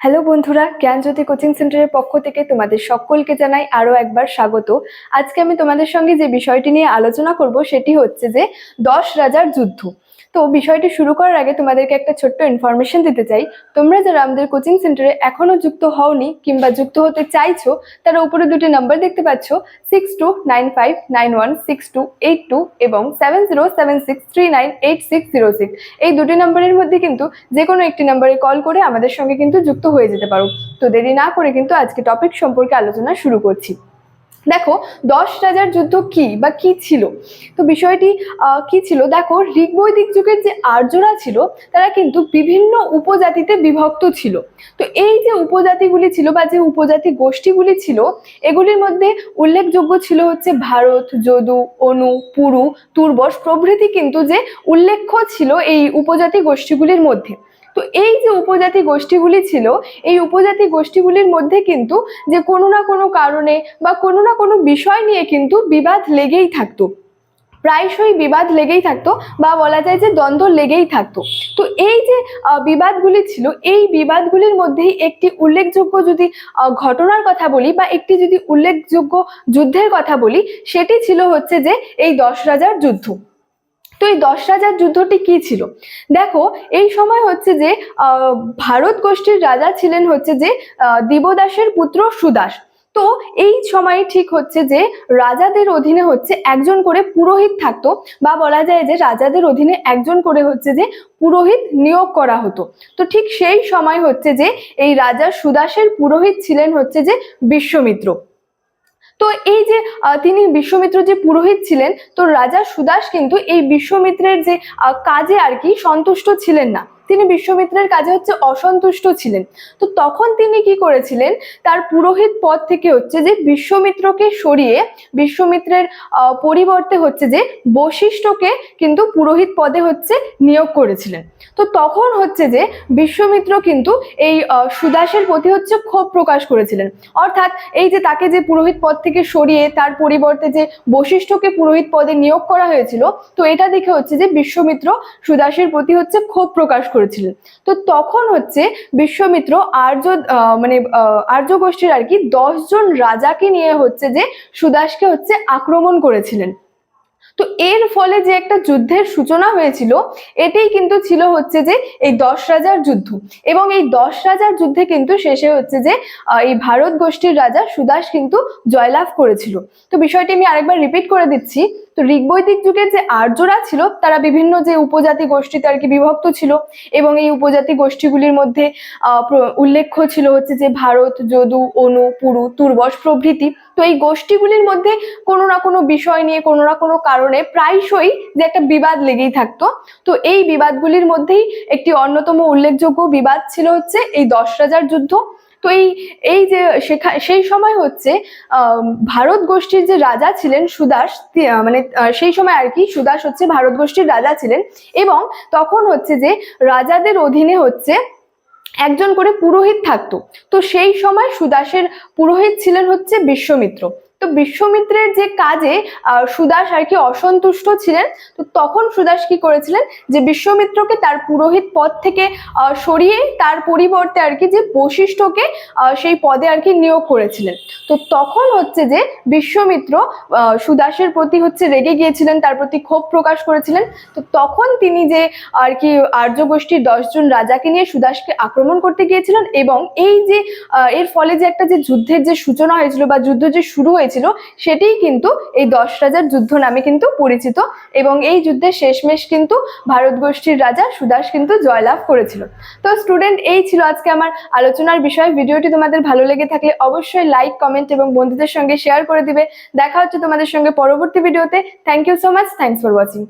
Hello বন্ধুরা, জ্ঞানজ্যোতি coaching সেন্টারের পক্ষ থেকে তোমাদের সকলকে জানাই আরও একবার স্বাগত। আজকে আমি তোমাদের সঙ্গে যে বিষয়টি নিয়ে আলোচনা করব সেটি হচ্ছে যে দশ রাজার যুদ্ধ। তো বিষয়টি শুরু করার আগে তোমাদেরকে একটা ছোট্ট ইনফরমেশন দিতে চাই। তোমরা যারা আমাদের কোচিং সেন্টারে এখনও যুক্ত হওনি কিংবা যুক্ত হতে চাইছো, তারা উপরে দুটি নাম্বার দেখতে পাচ্ছ six two nine five nine one six two eight two এবং seven zero seven six three nine eight six zero six এই দুটি নাম্বারের মধ্যে কিন্তু যে কোনো একটি নাম্বারে কল করে আমাদের সঙ্গে কিন্তু যুক্ত হয়ে যেতে পারো। তো দেরি না করে কিন্তু আজকে টপিক সম্পর্কে আলোচনা শুরু করছি। দেখো, দশ রাজার যুদ্ধ কি বা কি ছিল? তো বিষয়টি কি ছিল? দেখো, ঋগ্বৈদিক যুগের যে আর্যরা ছিল, তারা কিন্তু বিভিন্ন উপজাতিতে বিভক্ত ছিল। তো এই যে উপজাতিগুলি ছিল বা যে উপজাতি গোষ্ঠীগুলি ছিল, এগুলির মধ্যে উল্লেখযোগ্য ছিল হচ্ছে ভারত, যদু, অনু, পুরু তুর্বস প্রভৃতি কিন্তু যে উল্লেখ্য ছিল এই উপজাতি গোষ্ঠীগুলির মধ্যে। তো এই যে উপজাতি গোষ্ঠীগুলি ছিল, এই উপজাতি গোষ্ঠীগুলির মধ্যে কিন্তু যে কোনো না কোনো কারণে বা কোনো না কোনো বিষয় নিয়ে কিন্তু বিবাদ লেগেই থাকতো। প্রায়শই বিবাদ লেগেই থাকতো বা বলা যায় যে দ্বন্দ্ব লেগেই থাকতো। তো এই যে বিবাদগুলি ছিল, এই বিবাদগুলির মধ্যেই একটি উল্লেখযোগ্য যদি ঘটনার কথা বলি বা একটি যদি উল্লেখযোগ্য যুদ্ধের কথা বলি, সেটি ছিল হচ্ছে যে এই দশ রাজার যুদ্ধ। তো এই দশ রাজার যুদ্ধটি কি ছিল? দেখো, এই সময় হচ্ছে যে ভারত গোষ্ঠীর রাজা ছিলেন হচ্ছে যে দিবদাসের পুত্র সুদাস। তো এই সময় ঠিক হচ্ছে যে, রাজাদের অধীনে হচ্ছে একজন করে পুরোহিত থাকতো বা বলা যায় যে, রাজাদের অধীনে একজন করে হচ্ছে যে, পুরোহিত নিয়োগ করা হতো। তো ঠিক সেই সময় হচ্ছে যে, এই রাজা সুদাসের পুরোহিত ছিলেন হচ্ছে যে, বিশ্বমিত্র। তো এই যে তিনি বিশ্বমিত্র যে পুরোহিত ছিলেন, তো রাজা সুদাস কিন্তু এই বিশ্বমিত্রের যে কাজে আর কি সন্তুষ্ট ছিলেন না। তিনি বিশ্বমিত্রের কাজে হচ্ছে অসন্তুষ্ট ছিলেন। তো তখন তিনি কি করেছিলেন? তার পুরোহিত পদ থেকে হচ্ছে যে বিশ্বমিত্রকে সরিয়ে, বিশ্বমিত্রের পরিবর্তে হচ্ছে যে বশিষ্ঠকে কিন্তু পুরোহিত পদে হচ্ছে নিয়োগ করেছিলেন। তো তখন হচ্ছে যে বিশ্বমিত্র কিন্তু এই সুদাসের প্রতি হচ্ছে ক্ষোভ প্রকাশ করেছিলেন। অর্থাৎ এই যে তাকে যে পুরোহিত পদ থেকে সরিয়ে, তার পরিবর্তে যে বশিষ্ঠকে পুরোহিত পদে নিয়োগ করা হয়েছিল, তো এটা দেখে হচ্ছে যে বিশ্বমিত্র সুদাসের প্রতি হচ্ছে ক্ষোভ প্রকাশ করেছিলেন। তো তখন হচ্ছে বিশ্বমিত্র আর্য মানে আর্য গোষ্ঠীর আর কি দশজন রাজাকে নিয়ে হচ্ছে যে সুদাসকে হচ্ছে আক্রমণ করেছিলেন। তো এর ফলে যে একটা যুদ্ধের সূচনা হয়েছিল, এটাই কিন্তু ছিল হচ্ছে যে এই দশ রাজার যুদ্ধ। এবং এই দশ রাজার যুদ্ধে কিন্তু শেষে হচ্ছে যে এই ভারত গোষ্ঠীর রাজা সুদাস কিন্তু জয়লাভ করেছিল। তো বিষয়টি আমি আরেকবার রিপিট করে দিচ্ছি। তো ঋগ্বৈদিক যুগের যে আর্যরা ছিল, তারা বিভিন্ন যে উপজাতি গোষ্ঠীতে আর কি বিভক্ত ছিল। এবং এই উপজাতি গোষ্ঠীগুলির মধ্যে উল্লেখ্য ছিল হচ্ছে যে ভারত, যদু, অনু, পুরু তুর্বস প্রভৃতি। তো এই গোষ্ঠীগুলির মধ্যে কোনো না কোনো বিষয় নিয়ে কোনো না কোনো কারণে প্রায়শই যে একটা বিবাদ লেগেই থাকতো। তো এই বিবাদগুলির মধ্যেই একটি অন্যতম উল্লেখযোগ্য বিবাদ ছিল হচ্ছে এই দশ রাজার যুদ্ধ। তো এই এই যে সেই সময় হচ্ছে ভারত গোষ্ঠীর যে রাজা ছিলেন সুদাস মানে সেই সময় আর কি সুদাস হচ্ছে ভারত গোষ্ঠীর রাজা ছিলেন এবং তখন হচ্ছে যে রাজাদের অধীনে হচ্ছে একজন করে পুরোহিত থাকতো। তো সেই সময় সুদাসের পুরোহিত ছিলেন হচ্ছে বিশ্বমিত্র। তো বিশ্বমিত্রের যে কাজে সুদাস আর কি অসন্তুষ্ট ছিলেন তো তখন সুদাস কি করেছিলেন? যে বিশ্বমিত্রকে তার পুরোহিত পদ থেকে সরিয়ে তার পরিবর্তে আর কি যে আহ, সেই পদে আর কি নিয়োগ করেছিলেন। তো তখন হচ্ছে যে বিশ্বমিত্র সুদাসের প্রতি হচ্ছে রেগে গিয়েছিলেন তার প্রতি ক্ষোভ প্রকাশ করেছিলেন। তো তখন তিনি যে আর কি আর্য গোষ্ঠীর দশজন রাজাকে নিয়ে সুদাসকে আক্রমণ করতে গিয়েছিলেন এবং এই যে এর ফলে যে একটা যে যুদ্ধের যে সূচনা হয়েছিল বা যুদ্ধ যে শুরু হয়েছিল, সেটিই কিন্তু এই দশ রাজার যুদ্ধ নামে কিন্তু পরিচিত এবং এই যুদ্ধের শেষমেশ কিন্তু ভারত গোষ্ঠীর রাজা সুদাস কিন্তু জয়লাভ করেছিল। তো স্টুডেন্ট এই ছিল আজকে আমার আলোচনার বিষয়। ভিডিওটি তোমাদের ভালো লেগে থাকলে অবশ্যই লাইক কমেন্ট এবং বন্ধুদের সঙ্গে শেয়ার করে দিবে। দেখা হচ্ছে তোমাদের সঙ্গে পরবর্তী ভিডিওতে thank you so much thanks for watching